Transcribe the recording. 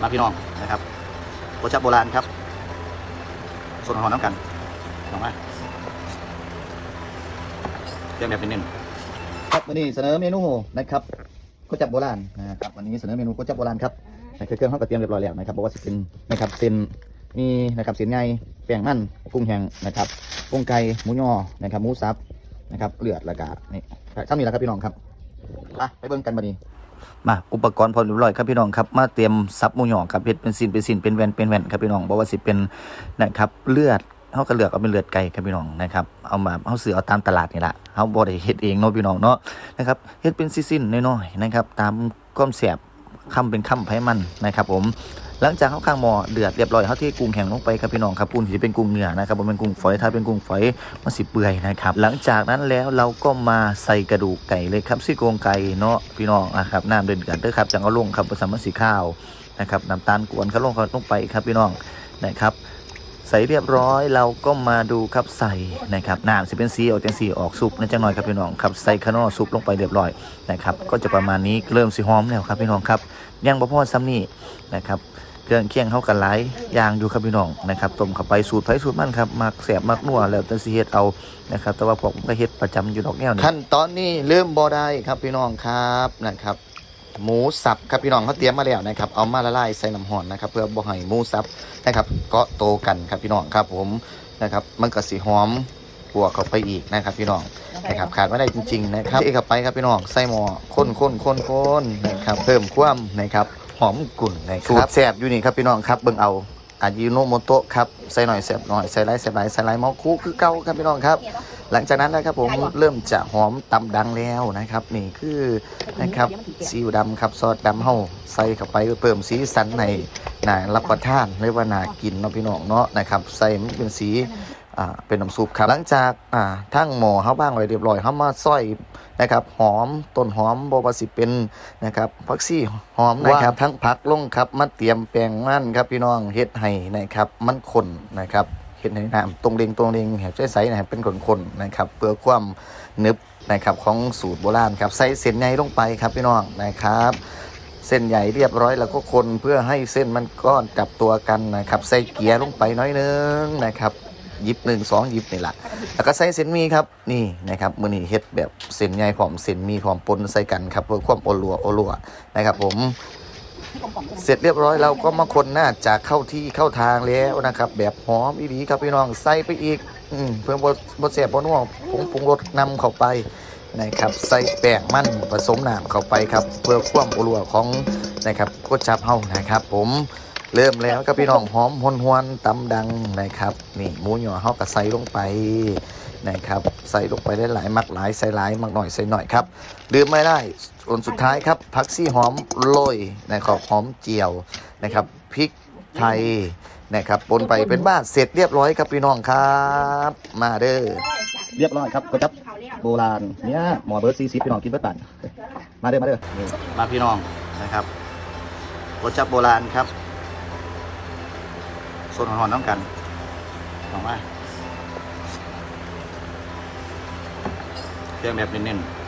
มาพี่น้องนะครับโรจับโบราณครับส่วนหอมน้ำกันลองมาเตรียมแบบเน้นๆครับวันนี้เสนอเมนูนะครับโรจับโบราณนะครับวันนี้เสนอเมนูโรจับโบราณครับนี่คือเครื่องข้าวกระเทียมเรียบร้อยแล้วนะครับบอกว่าจะเป็นนะครับเส้นมีนะครับเส้นใหญ่แป้งมันกุ้งแห้งนะครับกุ้งไก่หมูยอนะครับหมูสับนะครับเลือดแล้วก็นี่ซ้ำนี่แหละครับพี่น้องครับไปไปเบิ่งกันบัดนี้ มาอุปกรณ์พร้อมเรียบร้อยครับพี่น้องครับมาเตรียมซับมูหยองครับเพ็ดเป็นสินเป็นสินเป็นแว่นเป็นแว่นครับพี่น้องบอกว่าสิเป็นนะครับเลือดเขาก็เลือกเอาเป็นเลือดไก่ครับพี่น้องนะครับเอามาเขาซื้อเอาตามตลาดนี่แหละเขาบ่ได้เฮ็ดเองเนาะพี่น้องเนาะนะครับเฮ็ดเป็นสิ้นๆน้อยๆนะครับตามก้อมแสบคำเป็นคำไพมันนะครับผม หลังจากเขาข้างหมอเดือดเรียบร้อยเขาเทกุ้งแห้งลงไปครับพี่น้องครับกุ้งที่เป็นกุ้งเนื้อนะครับบ่แม่นกุ้งฝอยถ้าเป็นกุ้งฝอยมันสิเปื่อยนะครับหลังจากนั้นแล้วเราก็มาใส่กระดูกไก่เลยครับซี่โครงไก่เนาะพี่น้องนะครับน้ำเดือดกันเด้อครับจังเอาลงครับผสมมันสีข้าวนะครับน้ำตาลกวนเขาลงเขาลงไปครับพี่น้องนะครับใส่เรียบร้อยเราก็มาดูครับใส่นะครับน้ำสิเป็นสีออกจังสีออกซุปนะจังหน่อยครับพี่น้องครับใส่ขนอซุปลงไปเรียบร้อยนะครับก็จะประมาณนี้เริ่มสิหอมแล้วครับพี่น้องครับยังบ่พอซ้ำนี่นะครับ เครื่องเคียงเข้ากันหลายอย่างอยู่ครับพี่น้องนะครับต้มเข้าไปสูตรไผสูตรมันครับมักแสบมักนัวแล้วแต่สิเฮ็ดเอานะครับ แต่ว่าผมก็เฮ็ดประจำอยู่ดอกแก้วนี่ขั้นตอนนี้เริ่มบ่ได้ครับพี่น้องครับนะครับหมูสับครับพี่น้องเขาเตรียมมาแล้วนะครับเอามาละลายใส่น้ำห่อนนะครับ เพื่อบ่ให้หมูสับนะครับเกาะโตกันครับพี่น้องครับผมนะครับมันก็สีหอมบวกเข้าไปอีกนะครับพี่น้องนะครับขาดไม่ได้จริง ๆ นะครับเทเข้าไปครับพี่น้องใส่หม้อข้นข้นข้นข้นนะครับเพิ่มความนะครับ อมกลุ่นนะครับสูตรแซ่บอยู่นี่ครับพี่น้องครับเบิ่งเอาอายิโนโมโตะครับใส่หน่อยแซ่บหน่อยใส่ไรแซ่บไรใส่ไรเมาคุคือเก่าครับพี่น้องครับ หลังจากนั้นนะครับผมเริ่มจะหอมตำดังแล้วนะครับ นี่คือนะครับซีอิ๊วดำครับซอสดำเฮาใส่เข้าไปเพื่อเพิ่มสีสันในน่ารับประทานเรียกว่าน่ากินเนาะพี่น้องเนาะนะครับ ใส่มันเป็นสี อ่าเป็นน้ำซุปครับ หลังจากอ่าทั้งหม้อเฮาบ้างไว้เรียบร้อยเฮามาซอยนะครับหอมต้นหอมบ่ว่าสิเป็นนะครับผักชีหอมนะครับทั้งผักลงครับมาเตรียมแป้งมันครับพี่น้องเฮ็ดให้นะครับมันข้นนะครับเห็นในน้ำตรงเริงตรงเริงแหบใสๆนะครับเป็นคนๆนะครับเพื่อความนึบนะครับของสูตรโบราณครับใส่เส้นใหญ่ลงไปครับพี่น้องนะครับเส้นใหญ่เรียบร้อยแล้วก็คนเพื่อให้เส้นมันก้อนจับตัวกันนะครับ ใส่เกียร์ลงไปน้อยนึงนะครับห ยิบหนึ่งสองหยิบนี่แหละแล้วก็ใส่เส้นหมีครับนี่นะครับมือนี้เฮ็ดแบบเส้นใหญ่ผอมเส้นหมีผอมปนใส่กันครับเพื่อความโอลัวโอลัวนะครับผมเสร็จเรียบร้อยเราก็มาคนน่าจะเข้าที่เข้าทางแล้วนะครับ แบบหอมอีดีครับพี่น้องใส่ไปอีกอมเพื่อบดบดเสียบบนัวผงปรุงรสนำเข้าไปนะครับ ใส่แป้งมันผสมน้ำเข้าไปครับ เพื่อความอรัวของนะครับก๋วยจับเฮานะครับ ผม เริ่มแล้วครับพี่น้องหอมหวนหวนๆตำดังนะครับ นี่หมูหยอเฮาก็ใส่ลงไปนะครับ ใส่ลงไปได้หลายมักหลายใส่หลายมักหน่อยใส่หน่อยครับลืมไม่ได้ส่วนสุดท้ายครับผักซี่หอมโรยนะครับหอมเจียวนะครับพริกไทยนะครับปนไปเป็นบ้านเสร็จเรียบร้อยครับพี่น้องครับ มาเด้อเรียบร้อยครับก๋วยจับโบราณเนี่ยหมอเบิร์ดซีซีพี่น้องกินเบิร์ดปันมาเด้อมาเด้อนี่มาพี่น้องนะครับก๋วยจับโบราณครับ โซนหอนๆน้ำกันลองมาเตรียมแบบเน้นๆ